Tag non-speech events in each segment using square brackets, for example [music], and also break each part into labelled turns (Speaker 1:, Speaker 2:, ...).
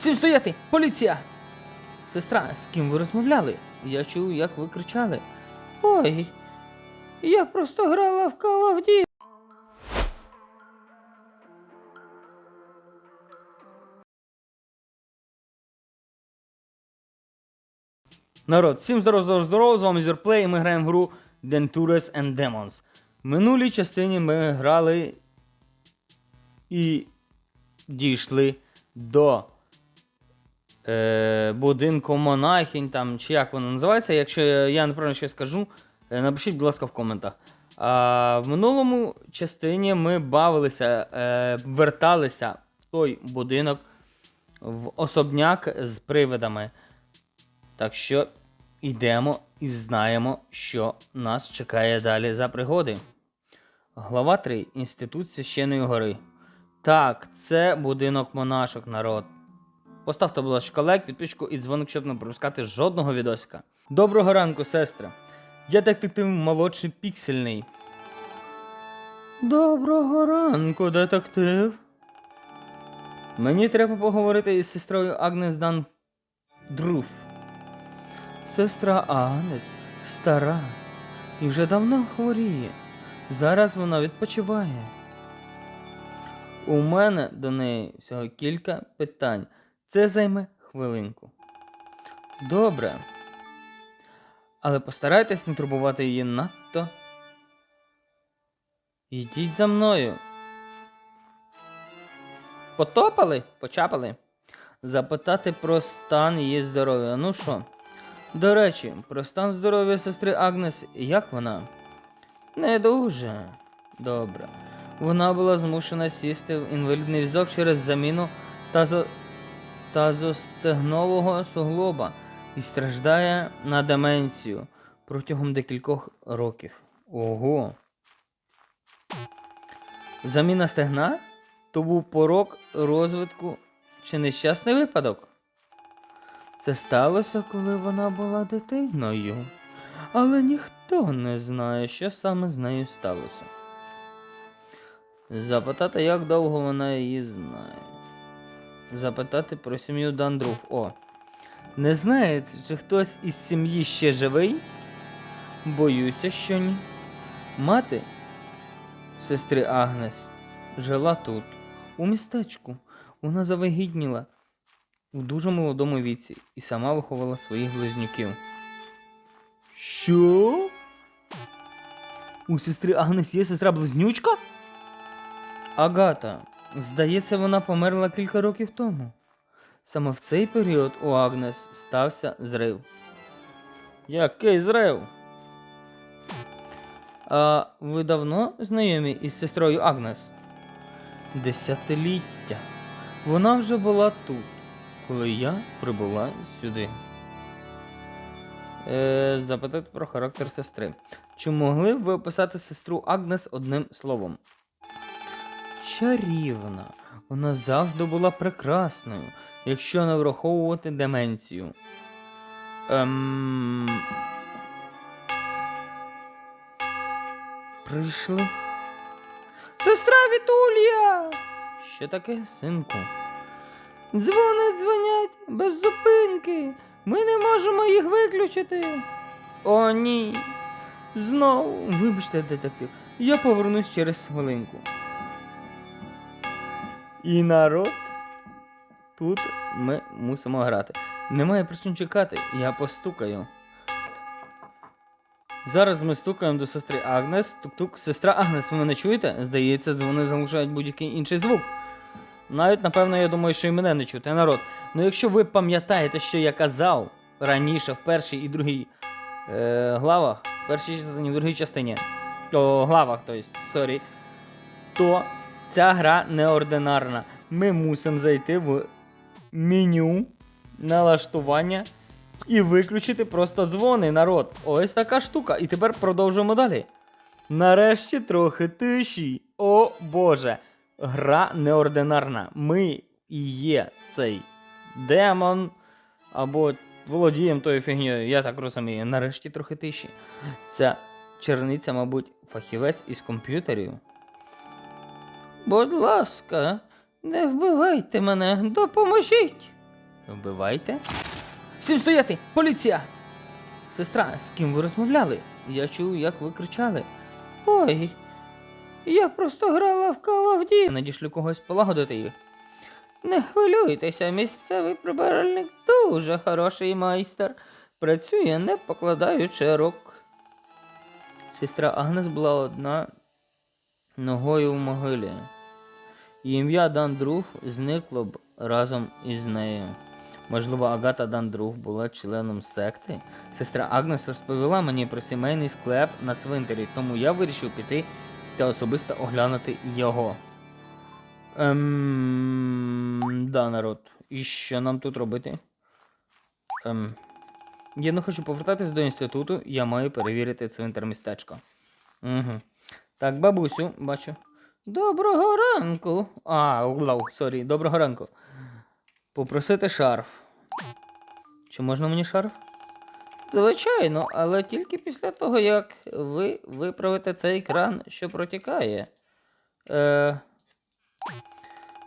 Speaker 1: Всім стояти! Поліція! Сестра, з ким ви розмовляли? Я чув, як ви кричали. Ой, я просто грала в Call of Duty. Народ, всім здорово, здорово, здорово, з вами Зірплей, і ми граємо в гру Dentures and Demons. В минулій частині ми грали і дійшли до будинку монахінь, там, чи як воно називається. Якщо я, я неправильно щось скажу, е, напишіть, будь ласка, в коментах. А, в минулому частині ми бавилися, е, верталися в той будинок, в особняк з привидами. Так що йдемо і знаємо, що нас чекає далі за пригоди. Глава 3. Інститут священої гори. Так, це будинок монашок, народ. Поставте, будь лайк, підписку і дзвоник, щоб не пропускати жодного відосика. Доброго ранку, сестра. Я детектив молодший піксельний. Доброго ранку, детектив. Мені треба поговорити із сестрою Агнес Дан Друф. Сестра Агнес стара і вже давно хворіє. Зараз вона відпочиває. У мене до неї всього кілька питань. Це займе хвилинку. Добре. Але постарайтесь не турбувати її надто. Йдіть за мною. Потопали? Почапали? Запитати про стан її здоров'я. Ну що? До речі, про стан здоров'я сестри Агнес, як вона? Не дуже добре. Вона була змушена сісти в інвалідний візок через заміну тазо... тазостегнового суглоба і страждає на деменцію протягом декількох років. Ого. Заміна стегна? То був порок розвитку чи нещасний випадок? Це сталося, коли вона була дитиною. Але ніхто не знає, що саме з нею сталося. Запитати, як довго вона її знає. Запитати про сім'ю Дандруф. О. Не знаєте, чи хтось із сім'ї ще живий? Боюся, що ні. Мати сестри Агнес жила тут, у містечку. Вона завагітніла у дуже молодому віці і сама виховала своїх близнюків. Що? У сестри Агнес є сестра близнючка? Агата, здається, вона померла кілька років тому. Саме в цей період у Агнес стався зрив. Який зрив? А ви давно знайомі із сестрою Агнес? Десятиліття. Вона вже була тут, коли я прибула сюди. Е, запитати про характер сестри. Чи могли б ви описати сестру Агнес одним словом? Чарівна. Вона завжди була прекрасною, якщо не враховувати деменцію. Ем... Прийшли. Сестра Вітулія! Що таке, синку? Дзвони дзвонять без зупинки. Ми не можемо їх виключити. О, ні. Знову, вибачте, детектив, я повернусь через хвилинку. І народ. Тут ми мусимо грати. Немає причин чекати, я постукаю. Зараз ми стукаємо до сестри Агнес. Тук-тук. Сестра Агнес, ви мене чуєте? Здається, вони заглушають будь-який інший звук. Навіть, напевно, я думаю, що і мене не чути, народ. Ну якщо ви пам'ятаєте, що я казав раніше в першій і другій е, главах, в першій частині, в другій частині, о, главах, то есть, сорі, то ця гра неординарна. Ми мусимо зайти в меню налаштування і виключити просто дзвони, народ. Ось така штука. І тепер продовжуємо далі. Нарешті трохи тиші. О Боже. Гра неординарна. Ми і є цей демон. Або володіємо тою фігньою, я так розумію. Нарешті трохи тиші. Ця черниця, мабуть, фахівець із комп'ютерів. Будь ласка, не вбивайте мене, допоможіть. Вбивайте. Всім стояти! Поліція! Сестра, з ким ви розмовляли? Я чув, як ви кричали. Ой, я просто грала в Duty. Надішлю когось полагодити їх. Не хвилюйтеся, місцевий прибиральник дуже хороший майстер. Працює, не покладаючи рук. Сестра Агнес була одна ногою в могилі. Її ім'я Дандруг зникло б разом із нею. Можливо, Агата Дандруг була членом секти. Сестра Агнес розповіла мені про сімейний склеп на цвинтарі, тому я вирішив піти та особисто оглянути його. Ем, да, народ. І що нам тут робити? Ем, я не хочу повертатись до інституту, я маю перевірити цвинтар містечка. Угу. Так, бабусю, бачу. Доброго ранку. А, лау, сорі, доброго ранку. Попросити шарф. Чи можна мені шарф? Звичайно, але тільки після того, як ви виправите цей кран, що протікає. Е,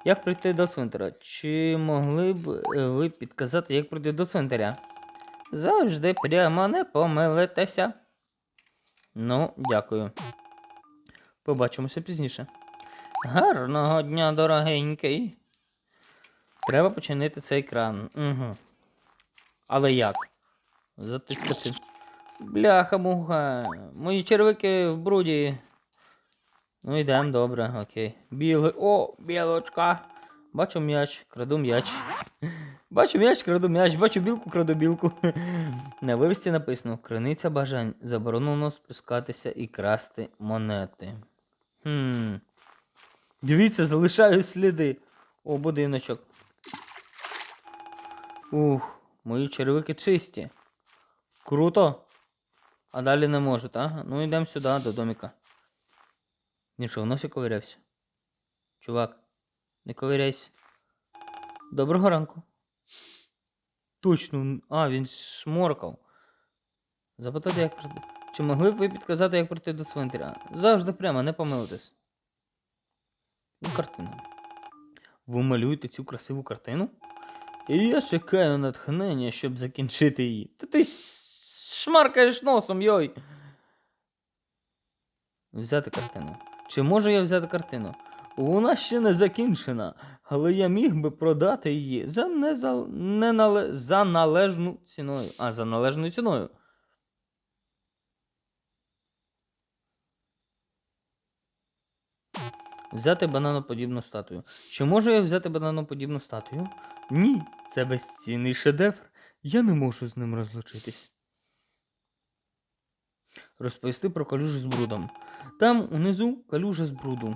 Speaker 1: як прийти до цвинтаря? Чи могли б е, ви підказати, як прийти до цвинтаря? Завжди прямо не помилитеся. Ну, дякую. Побачимося пізніше. Гарного дня, дорогенький. Треба починити цей кран. Угу. Але як? Затискати. Бляха муха. Мої червики в бруді. Ну йдемо, добре, окей. Білий. О, білочка. Бачу м'яч, краду м'яч. Бачу м'яч, краду м'яч, бачу білку, краду білку. На вивісті написано: Криниця бажань. Заборонено спускатися і красти монети. Хм. Дивіться, залишаю сліди. О, будиночок. Ух, мої червики чисті. Круто. А далі не можуть, а? Ну йдемо сюди, до доміка. Нічого, в носі ковирявся. Чувак, не ковиряйся. Доброго ранку. Точно, а, він шморкав. Запитати, як прийти. Чи могли б ви підказати, як прийти до цвинтаря? Завжди прямо, не помилитесь. Ну, картина. Ви малюєте цю красиву картину? І я чекаю натхнення, щоб закінчити її. Та ти шмаркаєш носом, йой. Взяти картину. Чи можу я взяти картину? Вона ще не закінчена, але я міг би продати її за, незал... ненале... за належну ціною. А, за належною ціною. Взяти бананоподібну статую. Чи можу я взяти бананоподібну статую? Ні, це безцінний шедевр. Я не можу з ним розлучитись. Розповісти про калюжу з брудом. Там унизу калюжа з бруду.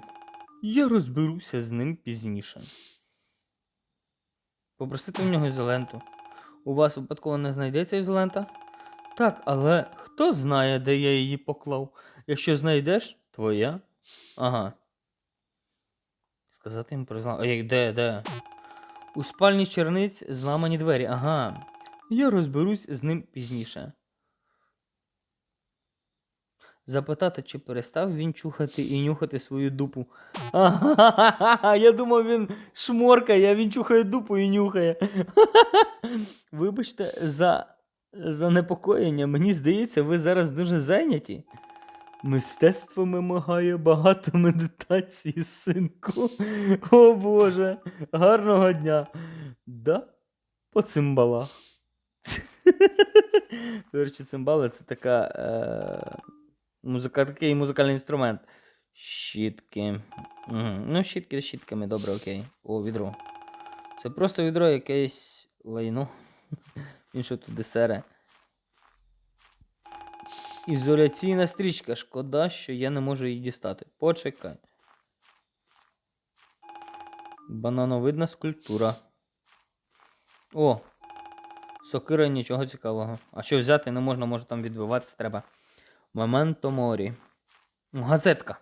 Speaker 1: Я розберуся з ним пізніше. Попросити в нього ізоленту. У вас випадково не знайдеться ізолента? Так, але хто знає, де я її поклав? Якщо знайдеш, твоя. Ага. Сказати їм про де, де? У спальні черниць зламані двері. Ага. Я розберусь з ним пізніше. Запитати, чи перестав він чухати і нюхати свою дупу. Ага, я думав, він шморкає, він чухає дупу і нюхає. Вибачте за занепокоєння. Мені здається, ви зараз дуже зайняті. Мистецтво вимагає багато медитації, синку. О Боже, гарного дня. Да? По цимбалах. До речі, цимбали це така. Е... Музика, такий музикальний інструмент. Щітки. Угу. Ну, щітки з щітками, добре, окей. О, відро. Це просто відро якесь лайно. Він що туди сере. Ізоляційна стрічка. Шкода, що я не можу її дістати. Почекай. Банановидна скульптура. О! Сокира нічого цікавого. А що взяти не можна, може там відбиватися треба. Моменто морі. Газетка.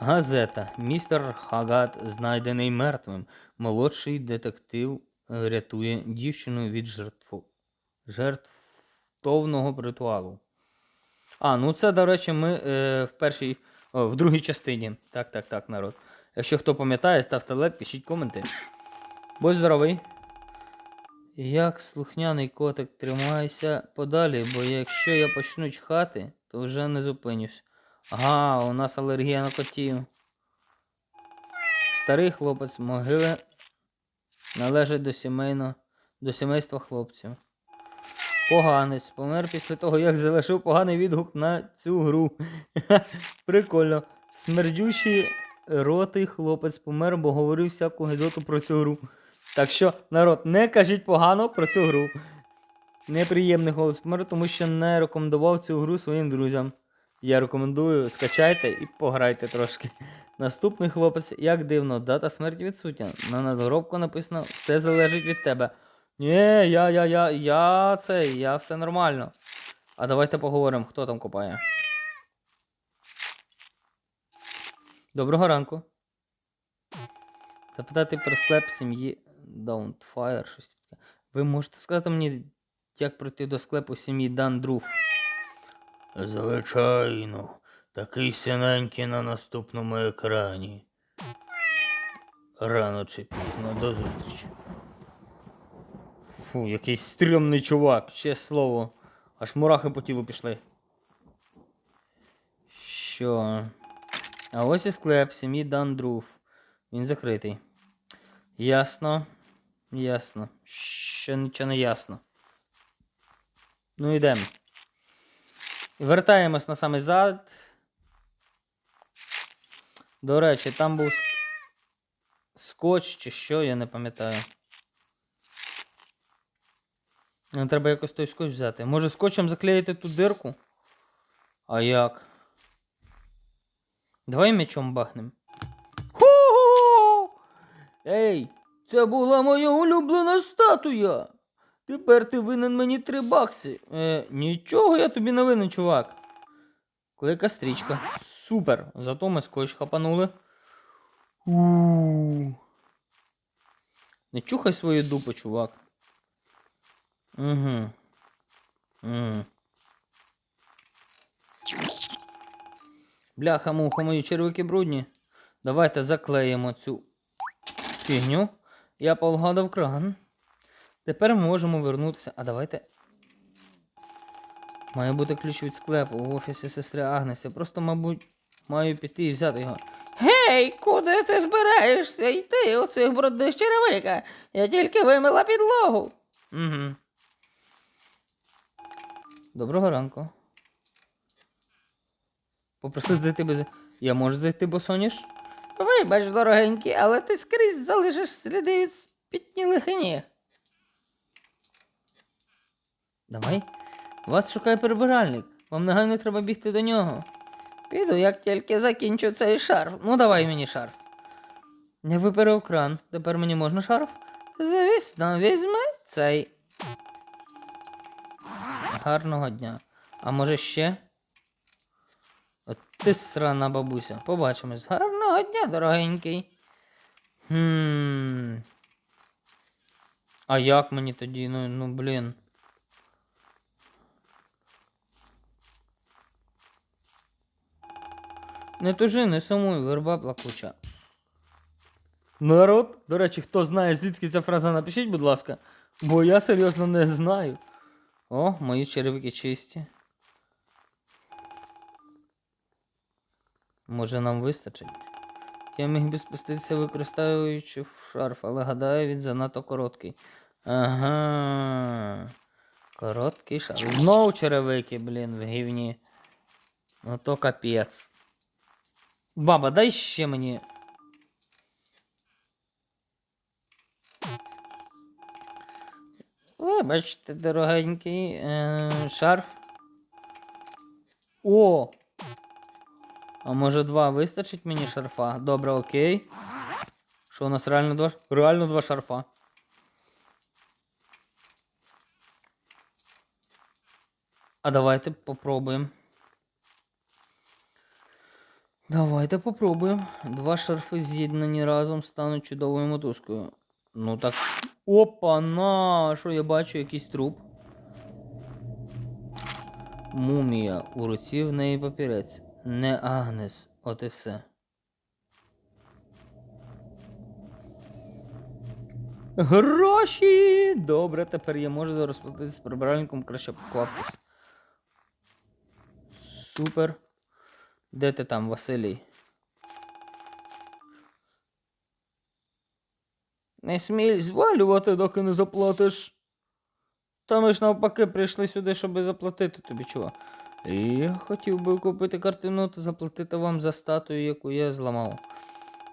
Speaker 1: Газета. Містер Хагат знайдений мертвим. Молодший детектив рятує дівчину від жертву... жертвовного ритуалу. А, ну це, до речі, ми е, в першій. О, в другій частині. Так, так, так, народ. Якщо хто пам'ятає, ставте лайк, пишіть коменти. Будь здоровий. Як слухняний котик тримайся подалі, бо якщо я почну чхати, то вже не зупинюсь. Ага, у нас алергія на котів. Старий хлопець могили належить до сімейно, до сімейства хлопців. Поганець. Помер після того, як залишив поганий відгук на цю гру. [laughs] Прикольно. Смердючий ротий хлопець помер, бо говорив всяку гидоту про цю гру. Так що, народ, не кажіть погано про цю гру. Неприємний голос помер, тому що не рекомендував цю гру своїм друзям. Я рекомендую, скачайте і пограйте трошки. Наступний хлопець, як дивно, дата смерті відсутня. На надгробку написано, все залежить від тебе. Ні, я, я, я, я це, я все нормально. А давайте поговоримо, хто там копає. Доброго ранку. Запитати про склеп сім'ї таке. Ви можете сказати мені, як пройти до склепу сім'ї Дандруф? Звичайно, такий синенький на наступному екрані. Рано чи пізно до зустрічі. Фу, якийсь стрьомний чувак, ще слово. Аж мурахи по тілу пішли. Що? А ось і склеп сім'ї Дандруф. Він закритий. Ясно. Ясно. Ще нічого не ясно. Ну йдемо. Вертаємось на самий зад. До речі, там був скотч чи що, я не пам'ятаю. Ну, Треба якось той скотч взяти. Може скотчем заклеїти ту дирку? А як? Давай м'ячом бахнем. Ху! Ей, це була моя улюблена статуя. Тепер ти винен мені три бакси. Е, нічого я тобі не винен, чувак. Клейка стрічка. Супер. Зато ми скотч хапанули. Не чухай свою дупу, чувак. Угу. Угу. Бляха, муха, мої червики брудні. Давайте заклеїмо цю фігню. Я полагодив кран. Тепер ми можемо вернутися. А давайте. Має бути ключ від склепу в офісі сестри Агнеси. Просто, мабуть, маю піти і взяти його. Гей, куди ти збираєшся йти у цих брудних черевиках? Я тільки вимила підлогу. Угу. Доброго ранку. Попросив зайти без. Я можу зайти, босоніж? Вибач, дорогенький, але ти скрізь залишиш сліди від спітнілих ніг. Давай. Вас шукає перебиральник. Вам негайно треба бігти до нього. Піду, як тільки закінчу цей шарф. Ну давай мені шарф. Не виперев кран. Тепер мені можна шарф? Звісно, візьми цей. Гарного дня. А може ще? От ти странна бабуся. Побачимось. Гарного дня, дорогенький. Хм. А як мені тоді? Ну, ну блін. Не тужи, не сумуй, верба плакуча. Народ, до речі, хто знає, звідки ця фраза, напишіть, будь ласка. Бо я серйозно не знаю. О, мої черевики чисті. Може нам вистачить? Я міг би спуститися, використовуючи шарф, але гадаю, він занадто короткий. Ага. Короткий шарф. Знову черевики, блін, в гівні. Ну то капець. Баба, дай ще мені. Вибачте, дорогенький е, шарф. О! А може два вистачить мені шарфа? Добре, окей. Що у нас реально два? Реально два шарфа. А давайте попробуємо. Давайте попробуємо. Два шарфи з'єднані разом стануть чудовою мотузкою. Ну так. Опа, на! Що я бачу? Якийсь труп. Мумія. У руці в неї папірець. Не Агнес. От і все. Гроші! Добре, тепер я можу розплатитися прибиральником краще поклапатись. Супер. Де ти там, Василій? Не смій звалювати, доки не заплатиш. Та ми ж навпаки прийшли сюди, щоб заплатити тобі, чого. І я хотів би купити картину та заплатити вам за статую, яку я зламав.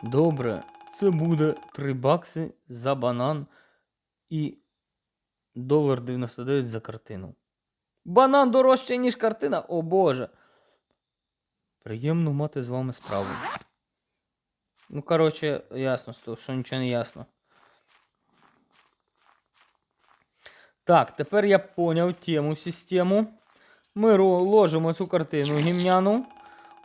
Speaker 1: Добре, це буде 3 бакси за банан і долар 99 за картину. Банан дорожче, ніж картина? О боже. Приємно мати з вами справу. Ну, коротше, ясно, що нічого не ясно. Так, тепер я поняв тему, систему. Ми ложимо цю картину гімняну.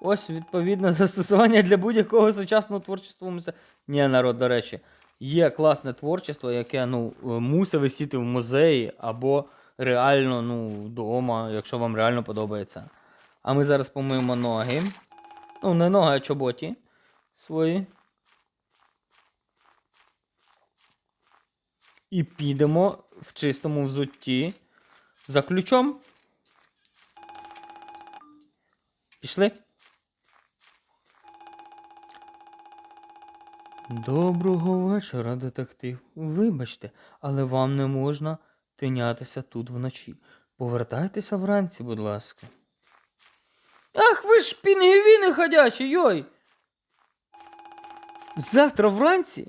Speaker 1: Ось відповідне [laughs] застосування для будь-якого сучасного творчества. мусе- Ні, народ, до речі, є класне творчество, яке ну, е, мусить висіти в музеї або реально ну, вдома, якщо вам реально подобається. А ми зараз помиємо ноги. Ну, не ноги, а чоботі свої. І підемо в чистому взутті за ключом. Пішли. Доброго вечора, детектив. Вибачте, але вам не можна тинятися тут вночі. Повертайтеся вранці, будь ласка. Ах, ви ж пінгвіни ходячі, йой! Завтра вранці?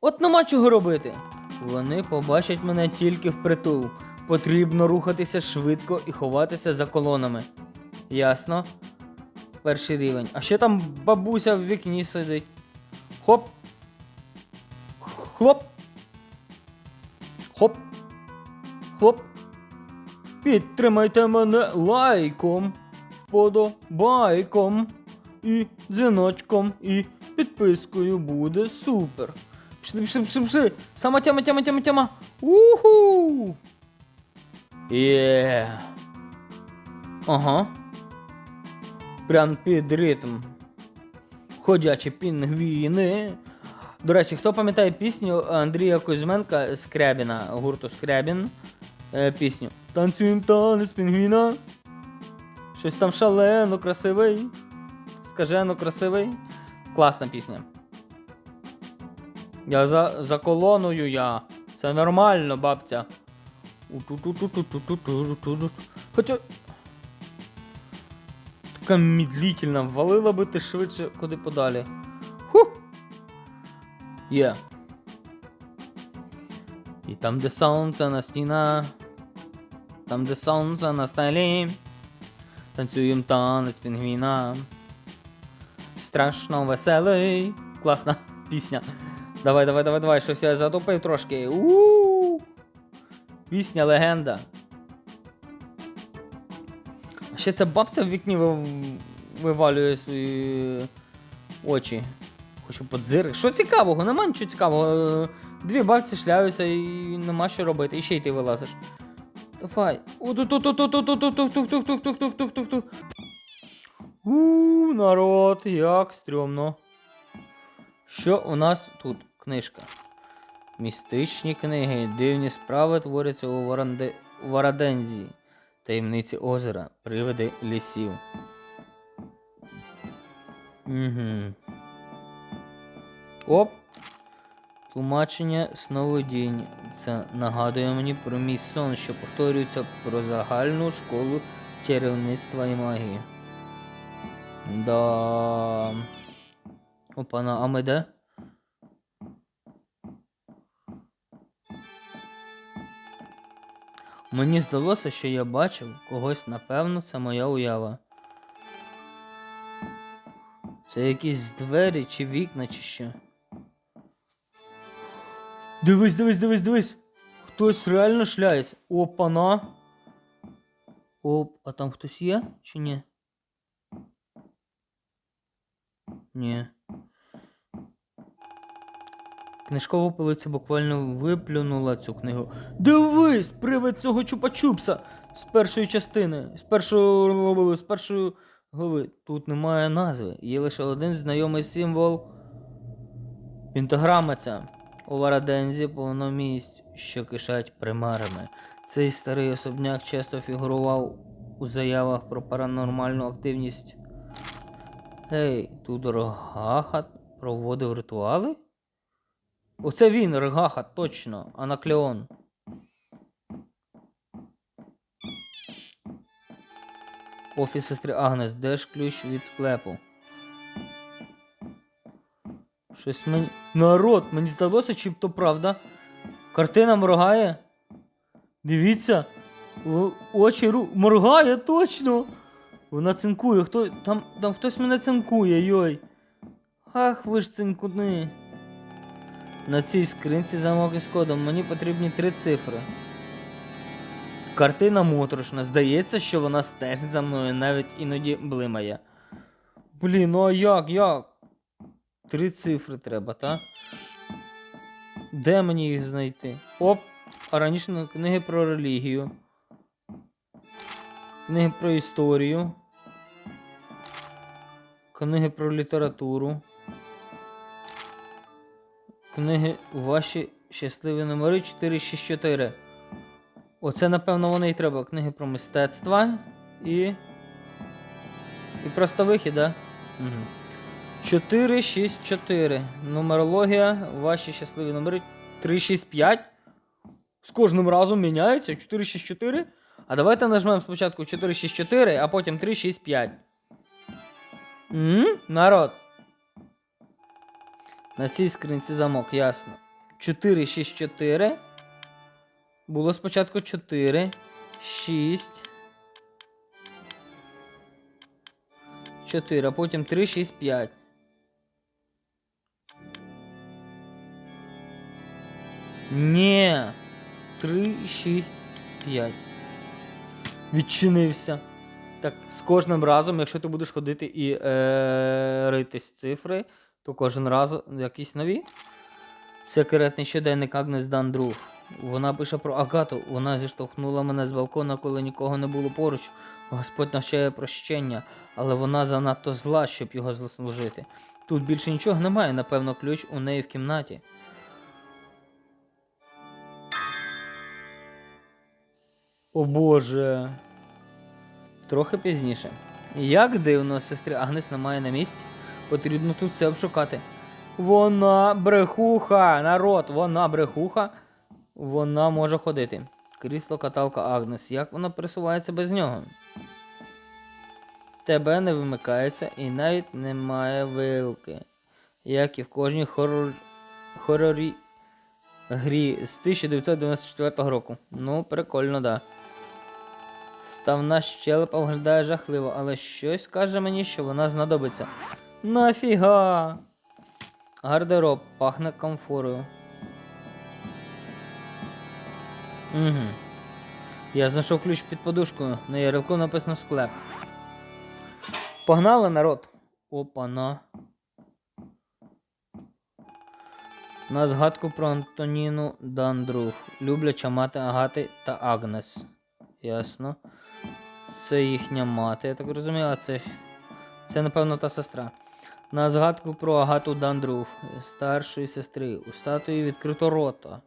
Speaker 1: От нема чого робити. Вони побачать мене тільки впритул. Потрібно рухатися швидко і ховатися за колонами. Ясно? Перший рівень. А ще там бабуся в вікні сидить. Хоп. Хлоп. Хоп. Хлоп. Підтримайте мене лайком, подобайком і дзвіночком, і підпискою буде супер. Пішли, пішли, пішли, пішли. Сама тяма, тяма, тяма, тяма. Уху! Є. Ага. Прям під ритм. Ходячі пінгвіни. До речі, хто пам'ятає пісню Андрія Кузьменка Скрябіна, гурту Скрябін. Е, пісню. Танцюєм танець пінгвіна. Щось там шалено, красивий. Скажено, красивий. Класна пісня. Я за за колоною я. Це нормально, бабця. Хоча... Така медлительна, валила би ти швидше куди подалі. Ху! Є. Yeah. І там, де сонце на стіна. Там, де сонце на столі. Танцюєм танець пінгвіна. Страшно веселий. Класна пісня. Давай, давай, давай, давай, щось я затопив трошки. у Пісня легенда. А ще ця бабця в вікні вивалює свої очі. Хочу подзирити. Що цікавого? Нема нічого цікавого. Дві бабці шляються і нема що робити. І ще й ти вилазиш. Давай. У-ту-ту-ту-ту-ту-ту-ту-ту-ту-ту-ту-ту-ту-ту-ту. У, народ, як стрьомно. Що у нас тут? Книжка. Містичні книги, дивні справи творяться у, Варанде... Варадензі. Таємниці озера, привиди лісів. Угу. Оп. Тлумачення сновидінь. Це нагадує мені про мій сон, що повторюється про загальну школу чарівництва і магії. Да. Опана, а ми де? Мені здалося, що я бачив когось, напевно, це моя уява. Це якісь двері чи вікна, чи що. Дивись, дивись, дивись, дивись. Хтось реально шляється. Опана. Оп, а там хтось є? Чи ні? Ні. Книжкова полиця буквально виплюнула цю книгу. Дивись, привид цього чупа-чупса з першої частини, з першої, з першої глави. Тут немає назви, є лише один знайомий символ. Пентаграма ця. У Варадензі повно місць, що кишать примарами. Цей старий особняк часто фігурував у заявах про паранормальну активність. Гей, тут Рогахат проводив ритуали? Оце він, Рогахат, точно, Анаклеон. Офіс сестри Агнес, де ж ключ від склепу? Щось мені. Народ, мені здалося, чи то правда. Картина моргає. Дивіться. О- Очі ру... моргає точно. Вона цинкує. Хто... Там, там хтось мене цинкує, йой. Ах, ви ж цинкуни. На цій скринці замок із кодом. Мені потрібні три цифри. Картина моторошна. Здається, що вона стежить за мною, навіть іноді блимає. Блін, ну а як, як? Три цифри треба, так? Де мені їх знайти? Оп! А раніше книги про релігію. Книги про історію. Книги про літературу. Книги ваші щасливі номери 464. Оце, напевно, вони і треба. Книги про мистецтво і. І просто вихід, да? Угу. 464. Нумерологія. Ваші щасливі номери 365. З кожним разом міняється. 464. А давайте нажмемо спочатку 464, а потім 365. М? Народ. На цій скринці замок, ясно. 464. Було спочатку 4, 6. 4, а потім 3, 6, 5. Ні. 3, 6, 5. Відчинився. Так, з кожним разом, якщо ти будеш ходити і е, ритись цифри, то кожен раз якісь нові. Секретний щоденник Агнес Дандруг. Вона пише про Агату. Вона зіштовхнула мене з балкона, коли нікого не було поруч. Господь навчає прощення, але вона занадто зла, щоб його заслужити. Тут більше нічого немає, напевно, ключ у неї в кімнаті. О Боже. Трохи пізніше. Як дивно, сестри Агнес немає на місці. Потрібно тут все обшукати. Вона брехуха, народ, вона брехуха. Вона може ходити. Крісло каталка Агнес. Як вона пересувається без нього? Тебе не вимикається і навіть немає вилки. Як і в кожній хорор... хорорі грі з 1994 року. Ну, прикольно, да. Ставна щелепа виглядає жахливо, але щось каже мені, що вона знадобиться. Нафіга? Гардероб пахне комфорою. Угу. Я знайшов ключ під подушкою. На ярилку написано склеп. Погнали, народ. Опа-на. На згадку про Антоніну Дандруг. Любляча мати Агати та Агнес. Ясно. Це їхня мати, я так розумію, а це. Це, напевно, та сестра. На згадку про Агату Дандруг, старшої сестри. У статуї відкрито рота.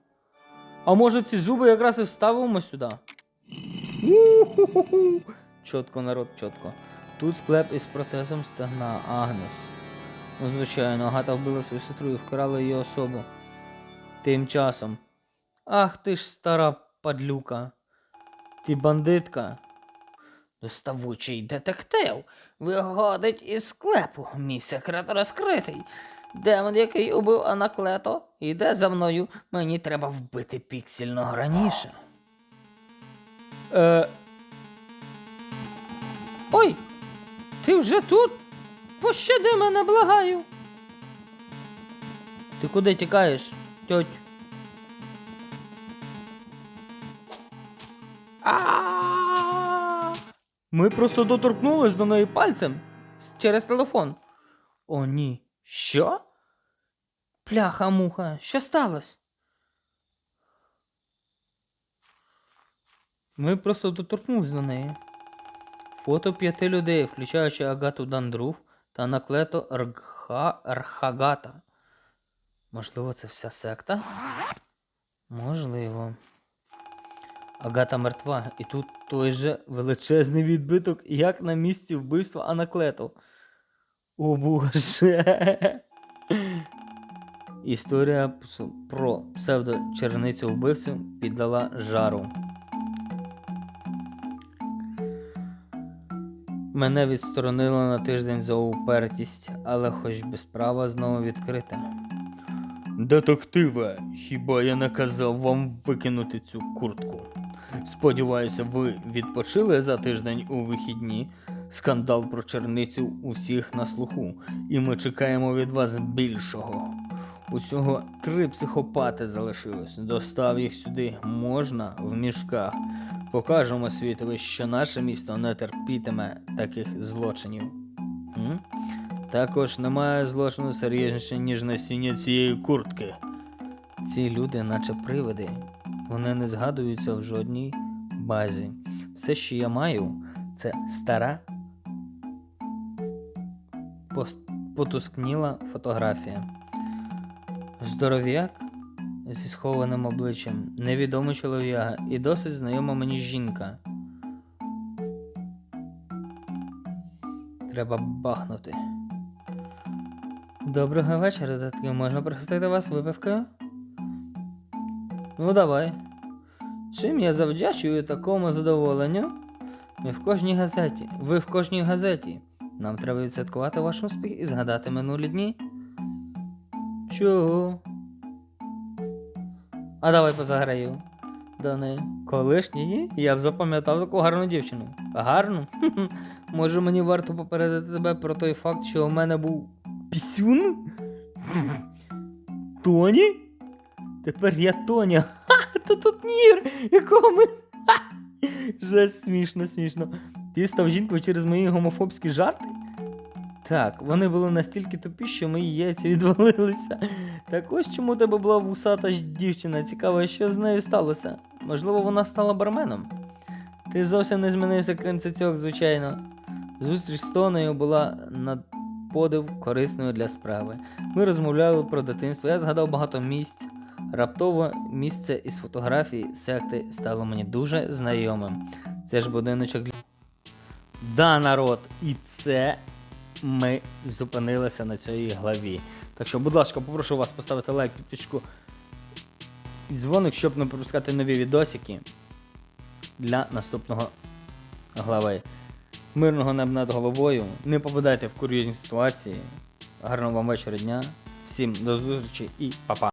Speaker 1: А може ці зуби якраз і вставимо сюди? У-ху-ху-ху. Народ, чітко. Тут склеп із протезом стегна Агнес. Ну, звичайно, Агата вбила свою сестру і вкрала її особу. Тим часом. Ах ти ж стара падлюка. Ти бандитка. Доставучий детектив. Виходить із склепу. Мій секрет розкритий. Демон, який убив Анаклето, іде за мною. Мені треба вбити піксельного раніше. Е... Ой! Ти вже тут? Пощади мене, благаю. Ти куди тікаєш, тьоть? А! Ми просто доторкнулись до неї пальцем через телефон. О, ні. Що? Пляха муха, що сталося? Ми просто доторкнулись до неї. Фото п'яти людей, включаючи Агату Дандруг та Наклето Ргха... Рхагата. Можливо, це вся секта? Можливо. Агата мертва, і тут той же величезний відбиток, як на місці вбивства Анаклету. О боже. [laughs] Історія про псевдочерницю вбивцю піддала жару. Мене відсторонило на тиждень за упертість, але хоч би справа знову відкрита. Детективе, хіба я не казав вам викинути цю куртку? Сподіваюся, ви відпочили за тиждень у вихідні. Скандал про черницю у всіх на слуху, і ми чекаємо від вас більшого. Усього три психопати залишилось. Достав їх сюди можна в мішках. Покажемо світові, що наше місто не терпітиме таких злочинів. М? Також немає злочину серйозніше, ніж носіння цієї куртки. Ці люди, наче привиди, вони не згадуються в жодній базі. Все, що я маю, це стара потускніла фотографія. Здоров'як зі схованим обличчям, невідомий чолов'яга і досить знайома мені жінка. Треба бахнути. Доброго вечора, детектив. Можна пригостити вас випивкою? Ну, давай. Чим я завдячую такому задоволенню? Ми в кожній газеті. Ви в кожній газеті. Нам треба відсвяткувати ваш успіх і згадати минулі дні. Чого? А давай позаграю. До неї. Колишні дні? Я б запам'ятав таку гарну дівчину. Гарну? [laughs] Може мені варто попередити тебе про той факт, що у мене був пісюн? [laughs] Тоні? Тепер я Тоня. [laughs] Ха, то тут Нір, якого ми. Ха! Жесть смішно, смішно. Ти став жінкою через мої гомофобські жарти? Так, вони були настільки тупі, що мої яйця відвалилися. Так ось чому у тебе була вусата дівчина. Цікаво, що з нею сталося. Можливо, вона стала барменом. Ти зовсім не змінився, крім цицьок, звичайно. Зустріч з Тонею була на подив корисною для справи. Ми розмовляли про дитинство, я згадав багато місць. Раптово місце із фотографій секти стало мені дуже знайомим. Це ж будиночок. для- Да, народ, і це ми зупинилися на цій главі. Так що, будь ласка, попрошу вас поставити лайк, підписку і дзвоник, щоб не пропускати нові відосики для наступного глави. Мирного неба над головою. Не попадайте в курйозні ситуації. Гарного вам вечора дня. Всім до зустрічі і па-па.